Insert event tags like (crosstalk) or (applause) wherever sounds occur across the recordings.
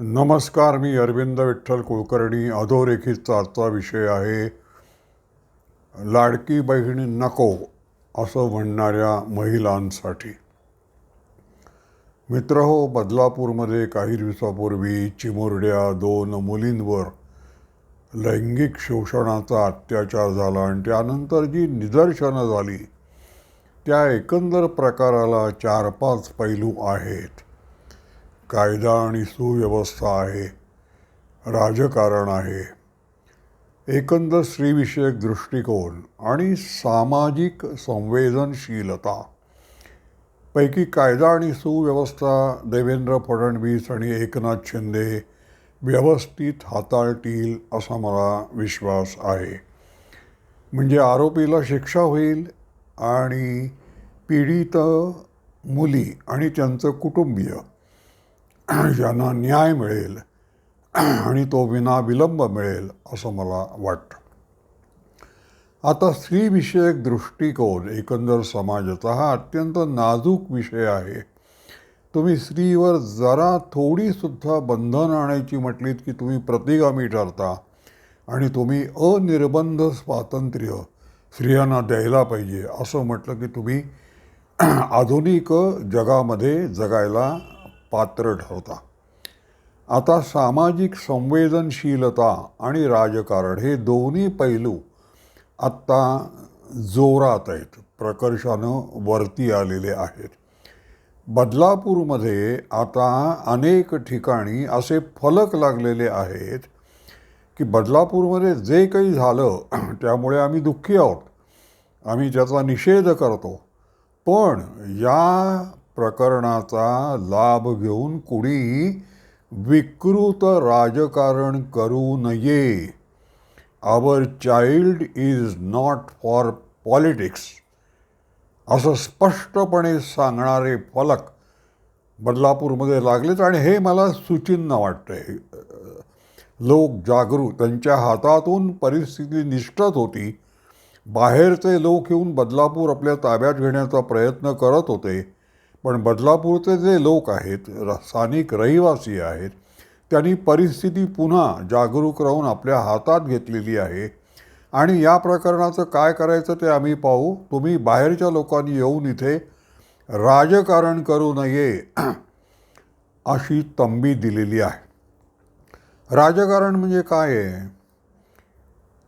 नमस्कार मी अरविंद विठ्ठल कुलकर्णी. अधोरेखितचा आजचा विषय आहे लाडकी बहीण नको असं म्हणणाऱ्या महिलांसाठी. मित्र हो बदलापूरमध्ये काही दिवसापूर्वी चिमुरड्या दोन मुलींवर लैंगिक शोषणाचा अत्याचार झाला आणि त्यानंतर जी निदर्शनं झाली त्या एकंदर प्रकाराला चार पाच पैलू आहेत. कायदा आणि सुव्यवस्था आहे. राजकारण आहे. एकंदर स्त्रीविषयक दृष्टिकोन आणि सामाजिक संवेदनशीलता. पैकी कायदा आणि सुव्यवस्था देवेंद्र फडणवीस आणि एकनाथ शिंदे व्यवस्थित हाताळतील असा मला विश्वास आहे. म्हणजे आरोपीला शिक्षा होईल आणि पीडित मुली आणि त्यांचं कुटुंबीय (clears throat) ज्यांना न्याय मिळेल (clears throat) आणि तो विनाविलंब मिळेल असं मला वाटतं. आता स्त्रीविषयक दृष्टिकोन एकंदर समाजाचा हा अत्यंत नाजूक विषय आहे. तुम्ही स्त्रीवर जरा थोडीसुद्धा बंधन आणायची म्हटलीत की तुम्ही प्रतिगामी ठरता आणि तुम्ही अनिर्बंध स्वातंत्र्य स्त्रियांना द्यायला पाहिजे असं म्हटलं की तुम्ही (clears throat) आधुनिक जगामध्ये जगायला पात्र ठरता आता सामाजिक संवेदनशीलता आणि राजकारण हे दोन्ही पैलू आत्ता जोरात आहेत. प्रकर्षानं वरती आलेले आहेत. बदलापूरमध्ये आता अनेक ठिकाणी असे फलक लागलेले आहेत की बदलापूरमध्ये जे काही झालं त्यामुळे आम्ही दुःखी आहोत. आम्ही त्याचा निषेध करतो. पण या प्रकरणाचा लाभ घेऊन कुणी विकृत राजकारण करू नये. Our child is not for politics असं स्पष्टपणे सांगणारे फलक बदलापूरमध्ये लागलेत आणि हे मला सुचिन्ह वाटतंय. लोक जागरूक त्यांच्या हातातून परिस्थिती निष्ठत होती. बाहेरचे लोक येऊन बदलापूर आपल्या ताब्यात घेण्याचा प्रयत्न करत होते. पण बदलापूरचे जे लोक आहेत र स्थानिक रहिवासी आहेत त्यांनी परिस्थिती पुन्हा जागरूक राहून आपल्या हातात घेतलेली आहे. आणि या प्रकरणाचं काय करायचं ते आम्ही पाहू. तुम्ही बाहेरच्या लोकांनी येऊन इथे राजकारण करू नये (clears throat) अशी तंबी दिलेली आहे. राजकारण म्हणजे काय आहे?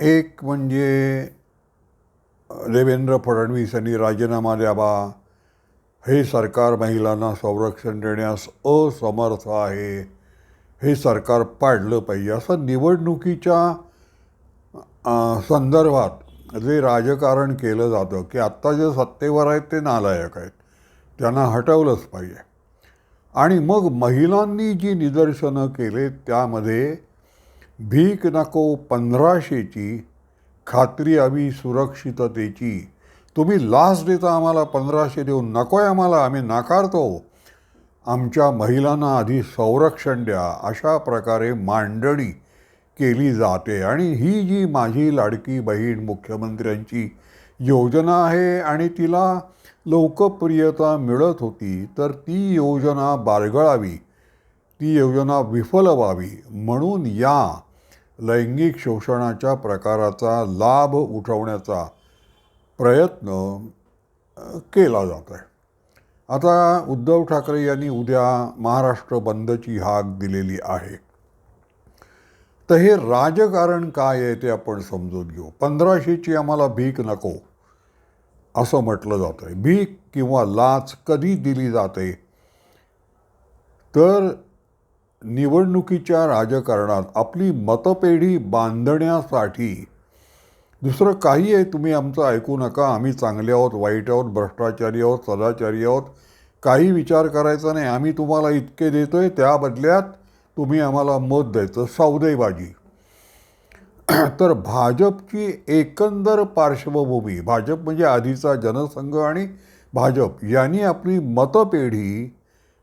एक म्हणजे देवेंद्र फडणवीस यांनी राजीनामा द्यावा. हे सरकार महिलांना संरक्षण देण्यास असमर्थ आहे. हे सरकार पाडलं पाहिजे. असं निवडणुकीच्या संदर्भात जे राजकारण केलं जातं की आत्ता जे सत्तेवर आहेत ते नालायक आहेत. त्यांना हटवलंच पाहिजे. आणि मग महिलांनी जी निदर्शनं केले त्यामध्ये भीक नको पंधराशेची खात्री हवी सुरक्षिततेची तुम्ही लाच देता आम्हाला पंधराशे देऊन नको आहे आम्हाला आम्ही नाकारतो. आमच्या महिलांना आधी संरक्षण द्या अशा प्रकारे मांडणी केली जाते. आणि ही जी माझी लाडकी बहीण मुख्यमंत्र्यांची योजना आहे आणि तिला लोकप्रियता मिळत होती तर ती योजना बारगळावी ती योजना विफल व्हावी म्हणून या लैंगिक शोषणाच्या प्रकाराचा लाभ उठवण्याचा प्रयत्न केला जात आहे आता उद्धव ठाकरे यांनी उद्या महाराष्ट्र बंदची हाक दिलेली आहे. तर हे राजकारण काय आहे ते आपण समजून घेऊ. पंधराशेची आम्हाला भीक नको असं म्हटलं जातं आहे भीक किंवा लाच कधी दिली जाते? तर निवडणुकीच्या राजकारणात आपली मतपेढी बांधण्यासाठी दुसरं काही आहे तुम्ही आमचं ऐकू नका. आम्ही चांगले आहोत वाईट आहोत भ्रष्टाचारी आहोत सदाचारी आहोत. काही विचार करायचा नाही. आम्ही तुम्हाला इतके देतो आहे त्या बदल्यात तुम्ही आम्हाला मत द्यायचं. सौदेबाजी. (clears throat) तर भाजपची एकंदर पार्श्वभूमी भाजप म्हणजे आधीचा जनसंघ आणि भाजप यांनी आपली मतपेढी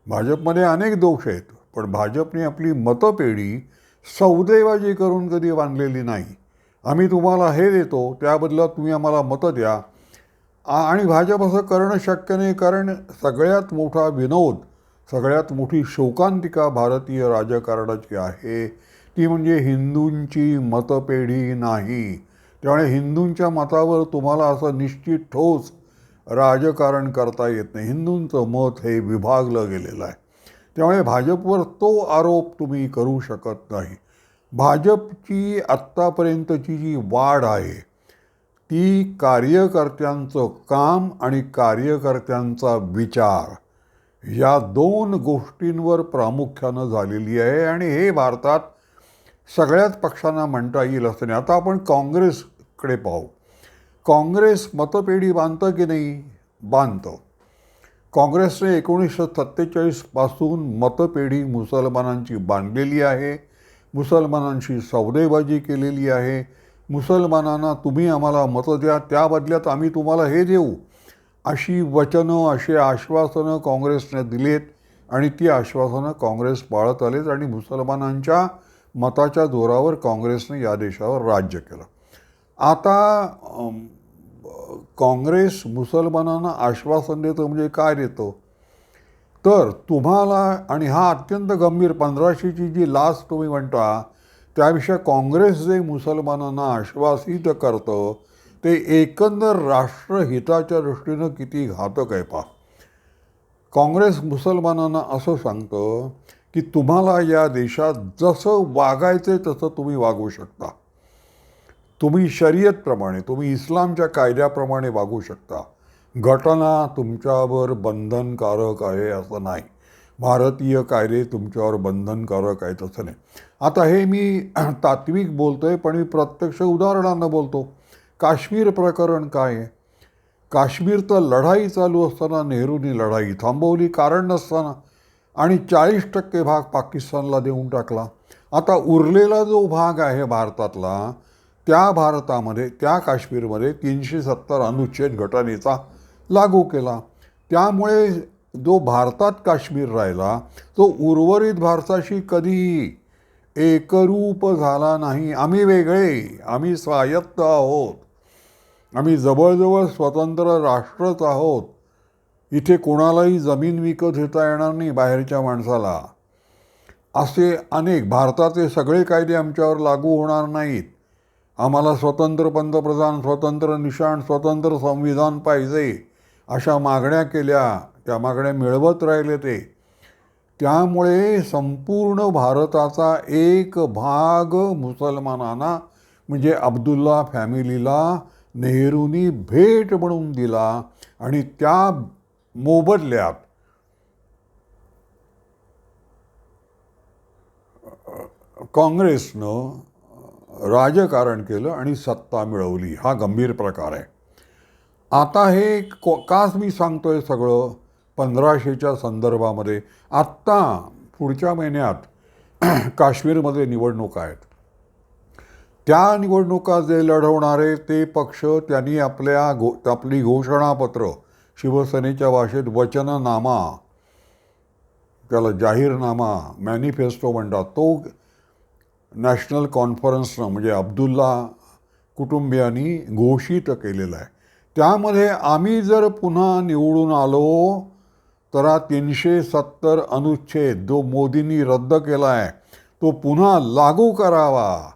भाजपमध्ये अनेक दोष आहेत पण भाजपने आपली मतपेढी सौदेबाजी करून कधी बांधलेली नाही. आम्ही तुम्हाला हे देतो त्याबदल्यात तुम्ही आम्हाला मतं द्या. आ- आणि भाजप असं करणं शक्य नाही कारण सगळ्यात मोठा विनोद सगळ्यात मोठी शोकांतिका भारतीय राजकारणाची आहे. ती म्हणजे हिंदूंची मतपेढी नाही. त्यामुळे हिंदूंच्या मतावर तुम्हाला असं निश्चित ठोस राजकारण करता येत नाही. हिंदूंचं मत हे विभागलं गेलेलं आहे. त्यामुळे भाजपवर तो आरोप तुम्ही करू शकत नाही. भाजपची आत्तापर्यंतची जी वाढ आहे ती कार्यकर्त्यांचं काम आणि कार्यकर्त्यांचा विचार या दोन गोष्टींवर प्रामुख्यानं झालेली आहे. आणि हे भारतात सगळ्याच पक्षांना म्हणता येईल असं नाही. आता आपण काँग्रेसकडे पाहू. काँग्रेस मतपेढी बांधतं की नाही? बांधतं. काँग्रेसने एकोणीसशे सत्तेचाळीसपासून मतपेढी मुसलमानांची बांधलेली आहे. मुसलमानांशी सौदेबाजी केलेली आहे. मुसलमानांना तुम्ही आम्हाला मतं द्या त्या बदल्यात आम्ही तुम्हाला हे देऊ. अशी वचनं अशी आश्वासनं काँग्रेसने दिलेत आणि ती आश्वासनं काँग्रेस पाळत आलेत आणि मुसलमानांच्या मताच्या जोरावर काँग्रेसने या देशावर राज्य केलं. आता काँग्रेस मुसलमानांना आश्वासन देतं म्हणजे काय देतं? तर तुम्हाला आणि हा अत्यंत गंभीर पंधराशेची जी लाच तुम्ही म्हणता त्याविषयी काँग्रेस जे मुसलमानांना आश्वासित करतं ते एकंदर राष्ट्रहिताच्या दृष्टीनं किती घातक आहे पा काँग्रेस मुसलमानांना असं सांगतं की तुम्हाला या देशात जसं वागायचं तसं तुम्ही वागू शकता. तुम्ही शर्यतप्रमाणे तुम्ही इस्लामच्या कायद्याप्रमाणे वागू शकता. घटना तुमच्यावर बंधनकारक आहे असं नाही. भारतीय कायदे तुमच्यावर बंधनकारक आहेत असं नाही. आता हे मी (clears throat) तात्विक बोलतो आहे पण मी प्रत्यक्ष उदाहरणानं बोलतो. काश्मीर प्रकरण काय आहे? काश्मीर तर लढाई चालू असताना नेहरूंनी लढाई थांबवली कारण नसताना. आणि चाळीस टक्के भाग पाकिस्तानला देऊन टाकला. आता उरलेला जो भाग आहे भारतातला त्या भारतामध्ये त्या काश्मीरमध्ये तीनशे सत्तर अनुच्छेद घटनेचा लागू केला. त्यामुळे जो भारतात काश्मीर राहिला तो उर्वरित भारताशी कधीही एकरूप झाला नाही. आम्ही वेगळे आम्ही स्वायत्त आहोत. आम्ही जवळजवळ स्वतंत्र राष्ट्रच आहोत. इथे कोणालाही जमीन विकत घेता येणार नाही बाहेरच्या माणसाला. असे अनेक भारताचे सगळे कायदे आमच्यावर लागू होणार नाहीत. आम्हाला स्वतंत्र पंतप्रधान स्वतंत्र निशाण स्वतंत्र संविधान पाहिजे. अशा मागण्या केल्या त्या मागण्या मिळवत राहिले ते. त्यामुळे संपूर्ण भारताचा एक भाग मुसलमानांना म्हणजे अब्दुल्ला फॅमिलीला नेहरूंनी भेट म्हणून दिला आणि त्या मोबदल्यात काँग्रेसनं राजकारण केलं आणि सत्ता मिळवली. हा गंभीर प्रकार आहे. आता हे को काच मी सांगतोय सगळं? पंधराशेच्या संदर्भामध्ये. आत्ता पुढच्या महिन्यात (clears throat) काश्मीरमध्ये निवडणुका आहेत. त्या निवडणुका जे लढवणारे ते पक्ष त्यांनी आपल्या घो आपली घोषणापत्र शिवसेनेच्या भाषेत वचननामा त्याला जाहीरनामा मॅनिफेस्टो म्हणतात. तो नॅशनल कॉन्फरन्सनं म्हणजे अब्दुल्ला कुटुंबियांनी घोषित केलेला आहे. त्यामध्ये आम्ही जर पुन्हा निवडून आलो तर हा तीनशे सत्तर अनुच्छेद जो मोदींनी रद्द केला आहे तो पुन्हा लागू करावा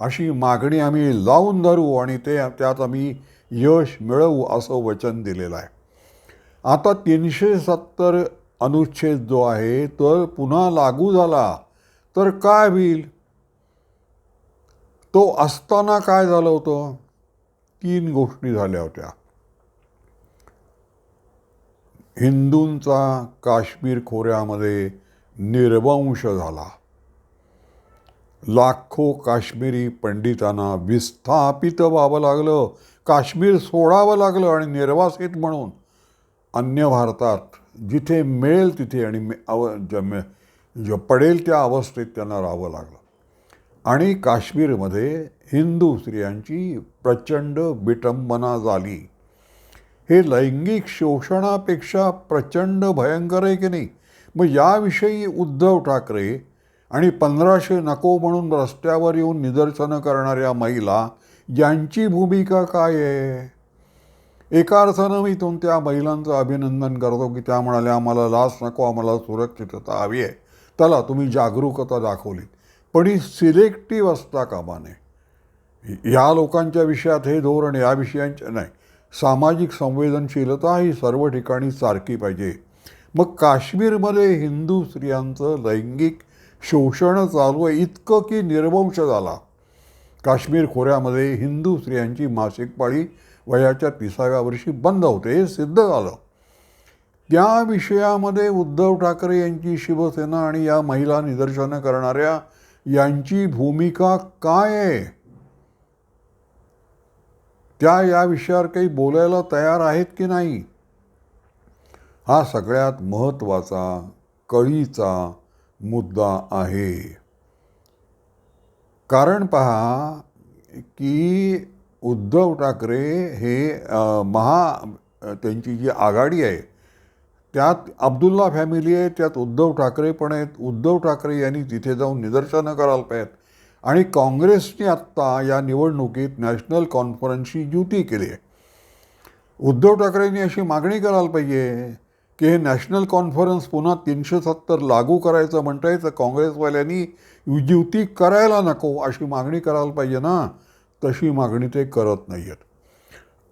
अशी मागणी आम्ही लावून धरू आणि ते त्यात आम्ही यश मिळवू असं वचन दिलेलं आहे. आता तीनशे सत्तर अनुच्छेद जो आहे तर पुन्हा लागू झाला तर काय होईल? तो असताना काय झालं होतं? तीन गोष्टी झाल्या होत्या. हिंदूंचा काश्मीर खोऱ्यामध्ये निर्वंश झाला. लाखो काश्मीरी पंडितांना विस्थापित व्हावं लागलं काश्मीर सोडावं लागलं आणि निर्वासित म्हणून अन्य भारतात जिथे मिळेल तिथे आणि अव ज- ज पडेल त्या अवस्थेत त्यांना राहावं लागलं. आणि काश्मीरमध्ये हिंदू स्त्रियांची प्रचंड विटंबना झाली. हे लैंगिक शोषणापेक्षा प्रचंड भयंकर आहे की नाही? मग याविषयी उद्धव ठाकरे आणि पंधराशे नको म्हणून रस्त्यावर येऊन निदर्शनं करणाऱ्या महिला यांची भूमिका काय आहे? एका अर्थानं मी तुम त्या महिलांचं अभिनंदन करतो की त्या म्हणाल्या आम्हाला लाच नको आम्हाला सुरक्षितता हवी आहे. चला तुम्ही जागरूकता दाखवली. पण ही सिलेक्टिव्ह असता कामा नये. या लोकांच्या विषयात हे धोरण या विषयांच्या नाही. सामाजिक संवेदनशीलता ही सर्व ठिकाणी सारखी पाहिजे. मग काश्मीरमध्ये हिंदू स्त्रियांचं लैंगिक शोषण चालू आहे इतकं की निर्वंश झाला. काश्मीर खोऱ्यामध्ये हिंदू स्त्रियांची मासिक पाळी वयाच्या तिसाव्या वर्षी बंद होते हे सिद्ध झालं. त्या विषयामध्ये उद्धव ठाकरे यांची शिवसेना आणि या महिला निदर्शनं करणाऱ्या यांची भूमिका काय आहे? त्या या विषयावर काही बोलायला तयार आहेत की नाही? हा सगळ्यात महत्त्वाचा कळीचा मुद्दा आहे. कारण पहा की उद्धव ठाकरे हे महा त्यांची जी आघाडी आहे त्यात अब्दुल्ला फॅमिली आहे त्यात उद्धव ठाकरे पण आहेत. उद्धव ठाकरे यांनी तिथे जाऊन निदर्शनं करायला पाहिजेत. आणि काँग्रेसने आत्ता या निवडणुकीत नॅशनल कॉन्फरन्सची युती केली आहे. उद्धव ठाकरेंनी अशी मागणी करायला पाहिजे की हे नॅशनल कॉन्फरन्स पुन्हा तीनशे सत्तर लागू करायचं म्हणता तर काँग्रेसवाल्यांनी युती करायला नको अशी मागणी करायला पाहिजे ना? तशी मागणी ते करत नाही आहेत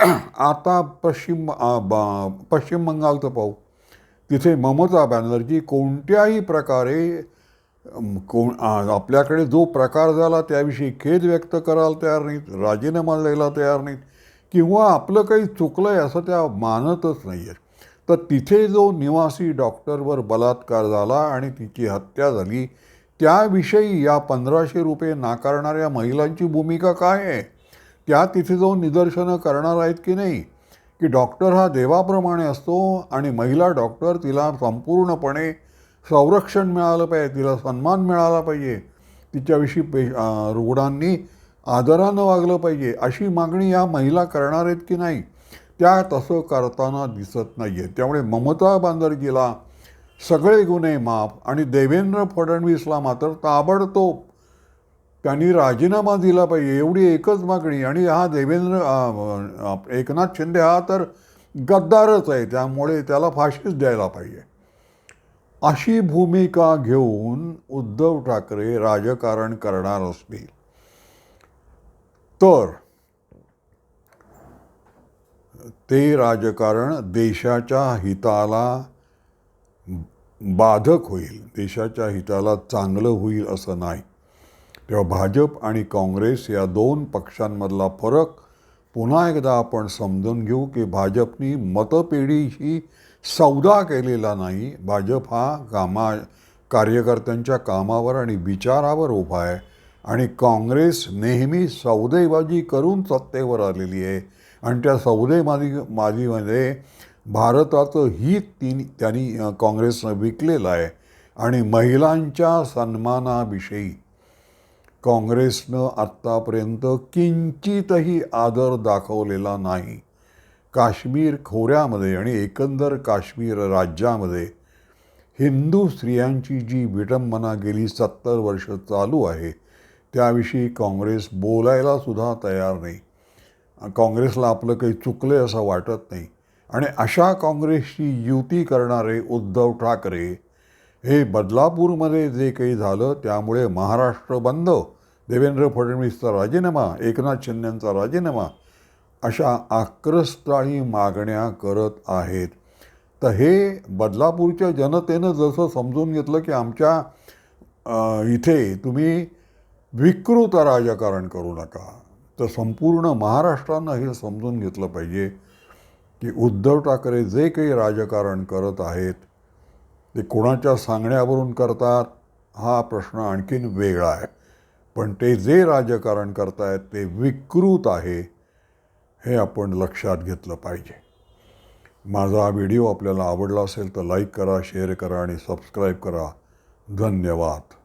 (clears throat) आता पश्चिम बा पश्चिम बंगालचं पाहू. तिथे ममता बॅनर्जी कोणत्याही प्रकारे कोण आपल्याकडे जो प्रकार झाला त्याविषयी खेद व्यक्त करायला तयार नाहीत राजीनामा द्यायला तयार नाहीत किंवा आपलं काही चुकलं आहे असं त्या मानतच नाही आहेत तर तिथे जो निवासी डॉक्टरवर बलात्कार झाला आणि तिची हत्या झाली त्याविषयी या पंधराशे रुपये नाकारणाऱ्या महिलांची भूमिका काय आहे? त्या तिथे जाऊन निदर्शनं करणार आहेत की नाही? की डॉक्टर हा देवाप्रमाणे असतो आणि महिला डॉक्टर तिला संपूर्णपणे संरक्षण मिळालं पाहिजे तिला सन्मान मिळाला पाहिजे तिच्याविषयी पे रुग्णांनी आदरानं वागलं पाहिजे अशी मागणी या महिला करणार आहेत की नाही त्या तसं करताना दिसत नाही आहे त्यामुळे ममता बॅनर्जीला सगळे गुन्हे माफ आणि देवेंद्र फडणवीसला मात्र ताबडतोब त्यांनी राजीनामा दिला पाहिजे एवढी एकच मागणी. आणि हा देवेंद्र एकनाथ शिंदे हा तर गद्दारच आहे त्यामुळे त्याला फाशीच द्यायला पाहिजे. अशी भूमिका घेऊन उद्धव ठाकरे राजकारण करणार असतील. तर ते राजकारण देशाच्या हिताला बाधक होईल देशाच्या हिताला चांगलं होईल असं नाही. तेव्हा भाजप आणि काँग्रेस या दोन पक्षांमधला फरक पुन्हा एकदा आपण समजून घेऊ की भाजपनी मतपेढीशी सौदा केलेला नाही. भाजप हा कामा कार्यकर्त्यांच्या कामावर आणि विचारावर उभा आहे आणि काँग्रेस नेहमी सौदेबाजी करून सत्तेवर आलेली आहे. आणि त्या सौदेबाजी बाजीमध्ये भारताचं हित तीन त्यांनी काँग्रेसनं विकलेलं आहे आणि महिलांच्या सन्मानाविषयी काँग्रेसनं आत्तापर्यंत किंचितही आदर दाखवलेला नाही. काश्मीर खोऱ्यामध्ये आणि एकंदर काश्मीर राज्यामध्ये हिंदू स्त्रियांची जी विटंबना गेली सत्तर वर्ष चालू आहे त्याविषयी काँग्रेस बोलायला सुद्धा तयार नाही. काँग्रेसला आपलं काही चुकलं असं वाटत नाही. आणि अशा काँग्रेसची युती करणारे उद्धव ठाकरे हे बदलापूरमध्ये जे काही झालं त्यामुळे महाराष्ट्र बंद. देवेंद्र फडणवीसचा राजीनामा एकनाथ शिंदेंचा राजीनामा अशा आक्रस्ताळी मागण्या करत आहेत. तर हे बदलापूरच्या जनतेनं जसं समजून घेतलं की आमच्या इथे तुम्ही विकृत राजकारण करू नका. तर संपूर्ण महाराष्ट्रानं हे समजून घेतलं पाहिजे की उद्धव ठाकरे जे काही राजकारण करत आहेत ते कोणाच्या सांगण्यावरून करतात हा प्रश्न आणखीन वेगळा आहे. पण ते जे राजकारण करतायत ते विकृत आहे. हे आपण लक्षात घेतलं पाहिजे. माझा हा व्हिडिओ आपल्याला आवडला असेल तर लाईक करा शेअर करा आणि सबस्क्राईब करा. धन्यवाद.